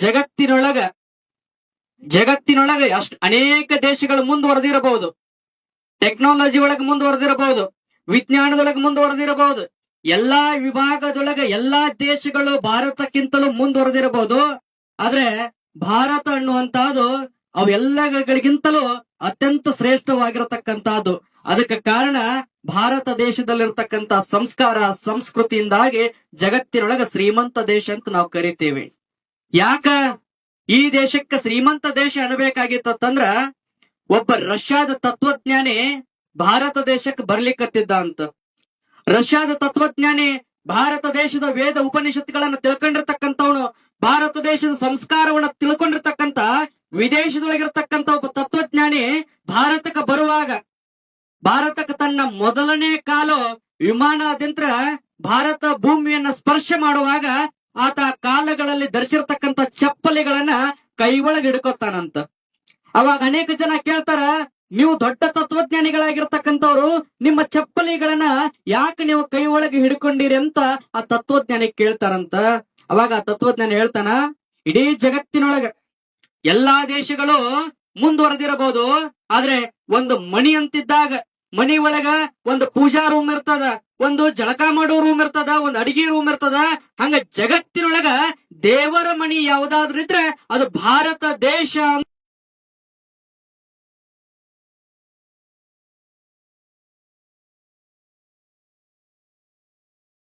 ಜಗತ್ತಿನೊಳಗ ಜಗತ್ತಿನೊಳಗ ಅಷ್ಟು ಅನೇಕ ದೇಶಗಳು ಮುಂದುವರೆದಿರಬಹುದು. ಟೆಕ್ನಾಲಜಿ ಒಳಗೆ ಮುಂದುವರೆದಿರಬಹುದು, ವಿಜ್ಞಾನದೊಳಗೆ ಮುಂದುವರೆದಿರಬಹುದು, ಎಲ್ಲಾ ವಿಭಾಗದೊಳಗೆ ಎಲ್ಲಾ ದೇಶಗಳು ಭಾರತಕ್ಕಿಂತಲೂ ಮುಂದುವರೆದಿರಬಹುದು. ಆದ್ರೆ ಭಾರತ ಅನ್ನುವಂತಹದ್ದು ಅವೆಲ್ಲಗಳಿಗಿಂತಲೂ ಅತ್ಯಂತ ಶ್ರೇಷ್ಠವಾಗಿರತಕ್ಕಂತಹದ್ದು ಅದಕ್ಕೆ ಕಾರಣ ಭಾರತ ದೇಶದಲ್ಲಿರತಕ್ಕಂತಹ ಸಂಸ್ಕಾರ, ಸಂಸ್ಕೃತಿಯಿಂದಾಗಿ ಜಗತ್ತಿನೊಳಗೆ ಶ್ರೀಮಂತ ದೇಶ ಅಂತ ನಾವು ಕರಿತೇವೆ. ಯಾಕ ಈ ದೇಶಕ್ಕೆ ಶ್ರೀಮಂತ ದೇಶ ಅನ್ಬೇಕಾಗಿತ್ತಂದ್ರ ಒಬ್ಬ ರಷ್ಯಾದ ತತ್ವಜ್ಞಾನಿ ಭಾರತ ದೇಶಕ್ಕೆ ಬರ್ಲಿಕ್ಕತ್ತಿದ್ದ ಅಂತ. ರಷ್ಯಾದ ತತ್ವಜ್ಞಾನಿ ಭಾರತ ದೇಶದ ವೇದ ಉಪನಿಷತ್ಗಳನ್ನ ತಿಳ್ಕೊಂಡಿರ್ತಕ್ಕಂಥವನು, ಭಾರತ ದೇಶದ ಸಂಸ್ಕಾರವನ್ನ ತಿಳ್ಕೊಂಡಿರ್ತಕ್ಕಂತ ವಿದೇಶದೊಳಗಿರ್ತಕ್ಕಂತ ಒಬ್ಬ ತತ್ವಜ್ಞಾನಿ ಭಾರತಕ್ಕೆ ಬರುವಾಗ, ಭಾರತಕ್ಕೆ ತನ್ನ ಮೊದಲನೇ ಕಾಲು ವಿಮಾನದಿಂದ ಭಾರತ ಭೂಮಿಯನ್ನ ಸ್ಪರ್ಶ ಮಾಡುವಾಗ ಆತ ಕಾಲಗಳಲ್ಲಿ ಧರಿಸಿರ್ತಕ್ಕಂತ ಚಪ್ಪಲಿಗಳನ್ನ ಕೈ ಒಳಗೆ ಹಿಡ್ಕೊತಾನಂತ. ಅವಾಗ ಅನೇಕ ಜನ ಕೇಳ್ತಾರ, ನೀವು ದೊಡ್ಡ ತತ್ವಜ್ಞಾನಿಗಳಾಗಿರ್ತಕ್ಕಂಥವ್ರು, ನಿಮ್ಮ ಚಪ್ಪಲಿಗಳನ್ನ ಯಾಕೆ ನೀವು ಕೈ ಒಳಗೆ ಹಿಡ್ಕೊಂಡಿರಿ ಅಂತ ಆ ತತ್ವಜ್ಞಾನಿ ಕೇಳ್ತಾರಂತ. ಅವಾಗ ಆ ತತ್ವಜ್ಞಾನಿ ಹೇಳ್ತಾನ, ಇಡೀ ಜಗತ್ತಿನೊಳಗ ಎಲ್ಲಾ ದೇಶಗಳು ಮುಂದುವರೆದಿರಬಹುದು, ಆದ್ರೆ ಒಂದು ಮಣಿ ಅಂತಿದ್ದಾಗ, ಮಣಿ ಒಳಗ ಒಂದು ಪೂಜಾ ರೂಮ್ ಇರ್ತದ, ಒಂದು ಜಳಕ ಮಾಡೋ ರೂಮ್ ಇರ್ತದ, ಒಂದು ಅಡಿಗೆ ರೂಮ್ ಇರ್ತದ, ಹಂಗ ಜಗತ್ತಿನೊಳಗ ದೇವರ ಮಣಿ ಯಾವುದಾದ್ರೂ ಇದ್ರೆ ಅದು ಭಾರತ ದೇಶ